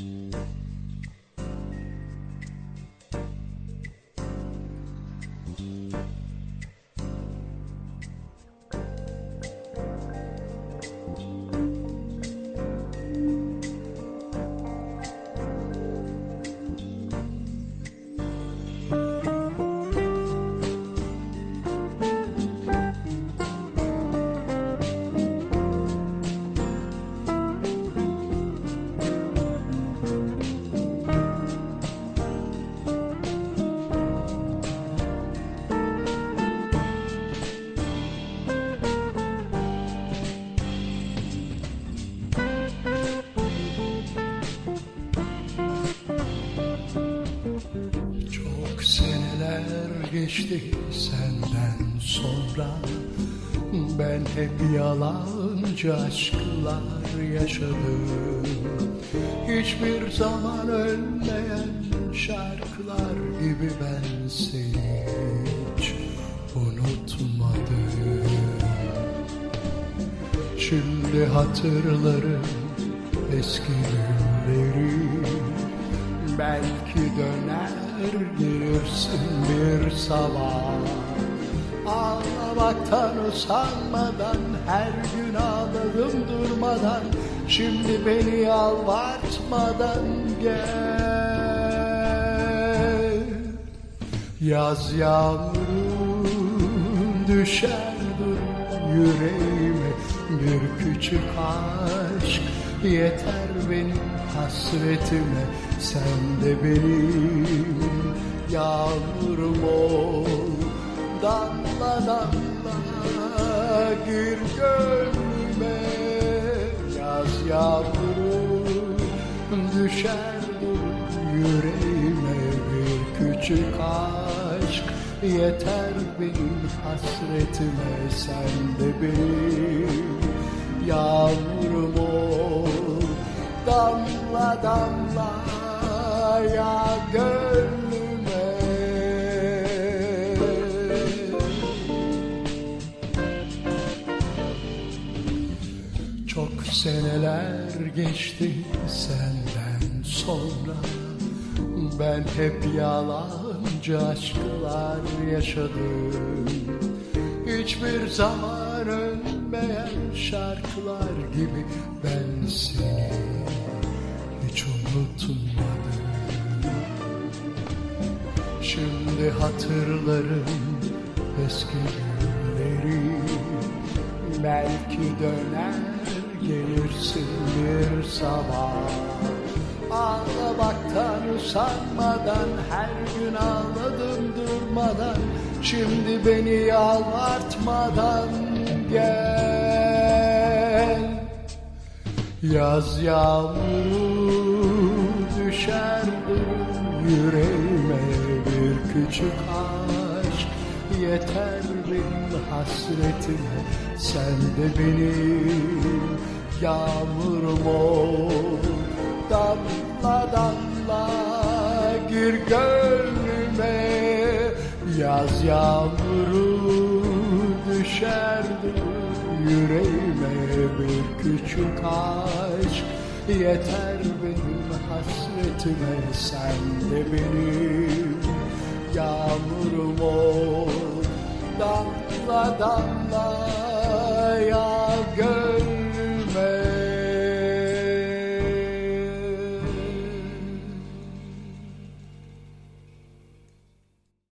Çok geçti senden sonra. Ben hep yalancı aşklar yaşadım. Hiçbir zaman ölmeyen şarkılar gibi ben seni hiç unutmadım. Şimdi hatırlarım eski günleri Belki döner gelirsin bir sabah. Ağlamaktan usanmadan her gün ağladım durmadan. Şimdi beni yalvartmadan gel. Yaz yağmuru düşer dur yüreğime Bir küçük aşk. Yeter benim hasretime Sen de benim yağmurum ol. Damla damla gir gönlüme Yaz yağmuru düşer yüreğime bir küçük aşk. Yeter benim hasretime sen de benim yağmurum ol Damla damla ya gönlüme. Çok seneler geçti senden sonra. Ben hep yalancı aşklar yaşadım. Hiçbir zaman ölmeyen şarkılar gibi Ben seni unutmadım. Şimdi hatırlarım eski günleri. Belki döner gelirsin bir sabah. Ağlamaktan usanmadan her gün ağladım durmadan. Şimdi beni yalvartmadan gel. Yaz yağmuru düşer yüreğime bir küçük aşk. Yeter benim hasretime sen de benim yağmurum ol. Damla damla gir gönlüme Yaz yağmuru düşerdi yüreğime bir küçük aşk. Yeter benim hasretime sen de benim yağmurum ol Damla damla